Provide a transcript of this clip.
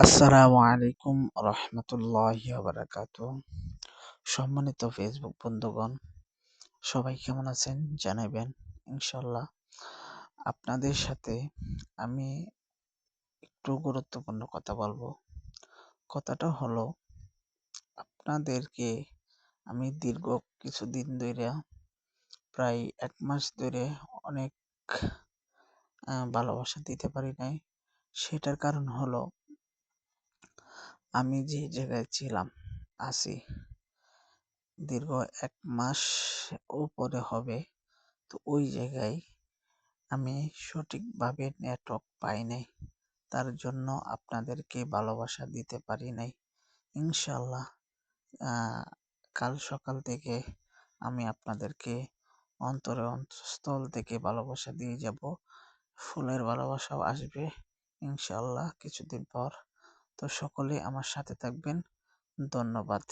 আসসালামু আলাইকুম রহমতুল্লাহ বারাকাত সম্মানিত ফেসবুক বন্ধুগণ, সবাই কেমন আছেন জানাবেন? ইনশাল্লাহ আপনাদের সাথে আমি একটু গুরুত্বপূর্ণ কথা বলব। কথাটা হলো, আপনাদেরকে আমি দীর্ঘ কিছুদিন ধরে প্রায় এক মাস ধরে অনেক ভালোবাসা দিতে পারি নাই। সেটার কারণ হলো আমি যে জায়গায় ছিলাম, আছি। দীর্ঘ এক মাস উপরে হবে। তো ওই জায়গায় আমি সঠিকভাবে নেটওয়ার্ক পাই নাই। তার জন্য আপনাদেরকে ভালোবাসা দিতে পারি নাই। ইনশাল্লাহ কাল সকাল থেকে আমি আপনাদেরকে অন্তরে অন্তঃস্থল থেকে ভালোবাসা দিয়ে যাব। ফুলের ভালোবাসাও আসবে। ইনশাল্লাহ কিছুদিন পর তো সকলে আমার সাথে থাকবেন। ধন্যবাদ।